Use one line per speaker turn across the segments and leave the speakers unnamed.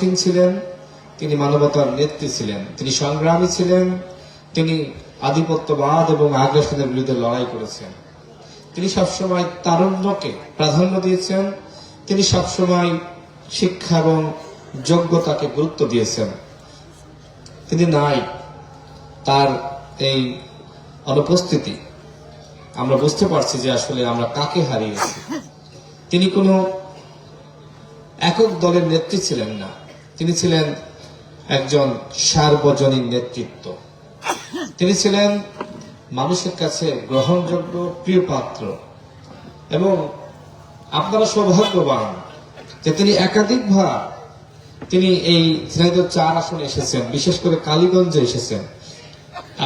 আপোষহীন ছিলেন, তিনি মানবতার নেত্রী ছিলেন, তিনি সংগ্রামী ছিলেন, তিনি আধিপত্যবাদ এবং আগ্রাসনের বিরুদ্ধে লড়াই করেছেন। তিনি সবসময় তারুণ্যকে প্রাধান্য দিয়েছেন, তিনি সবসময় শিক্ষা এবং যোগ্যতাকে গুরুত্ব দিয়েছেন। তিনি নাই, তার এই অনুপস্থিতি, আমরা বুঝতে পারছি যে আসলে আমরা কাকে হারিয়েছি। তিনি কোনো একক দলের নেত্রী ছিলেন না। তিনি ছিলেন একজন সার্বজনীন নেতৃত্ব। তিনি ছিলেন মানুষের কাছে গ্রহণযোগ্য, প্রিয় পাত্র এবং আপনারা সৌভাগ্যবান যে তিনি একাধিকবার তিনি এই ঝিনাইদহ চার আসনে এসেছেন, বিশেষ করে কালীগঞ্জে এসেছেন।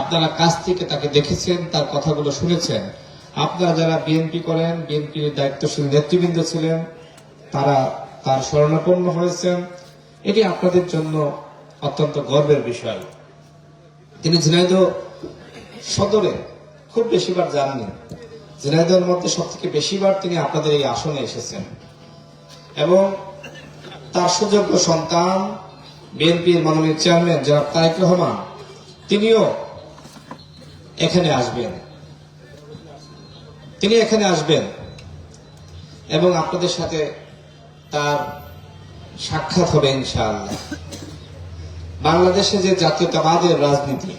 আপনারা কাছ থেকে তাকে দেখেছেন, তার কথাগুলো শুনেছেন। আপনারা যারা বিএনপি করেন বিএনপির দায়িত্বশীল নেতৃবৃন্দ ছিলেন, তারা তার শরণাপন্ন হয়েছেন। এটি আপনাদের জন্য অত্যন্ত গর্বের বিষয়। তিনি ঝিনাইদহ সদরে খুব বেশিবার যাননি। ঝিনাইদহের মধ্যে সব থেকে বেশিবার তিনি আপনাদের এই আসনে এসেছেন। এবং তার সুযোগ্য সন্তান, বিএনপির মাননীয় চেয়ারম্যান জনাব তারেক রহমান, তিনিও এখানে আসবেন। তিনি এখানে আসবেন এবং আপনাদের সাথে তার সাক্ষাৎ হবে ইনশাআল্লাহ। বাংলাদেশে যে জাতীয়তাবাদের রাজনীতি,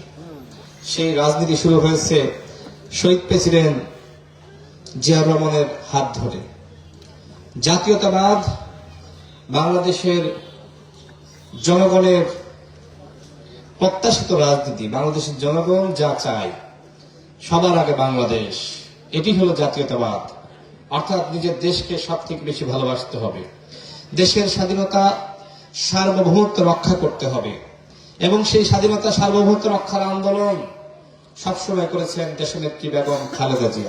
সেই রাজনীতি শুরু হয়েছে শহীদ প্রেসিডেন্ট জিয়াউর রহমানের হাত ধরে। জাতীয়তাবাদ বাংলাদেশের জনগণের প্রত্যাশিত রাজনীতি, বাংলাদেশের জনগণ যা চায়, সবার আগে বাংলাদেশ। এটি হলো জাতীয়তাবাদ। অর্থাৎ নিজের দেশকে সব থেকে বেশি ভালোবাসতে হবে। দেশের স্বাধীনতা সার্বভৌমত্ব রক্ষা করতে হবে। এবং সেই স্বাধীনতা সার্বভৌমত্ব রক্ষার আন্দোলন সবসময় করেছেন দেশনেত্রী বেগম খালেদা জিয়া।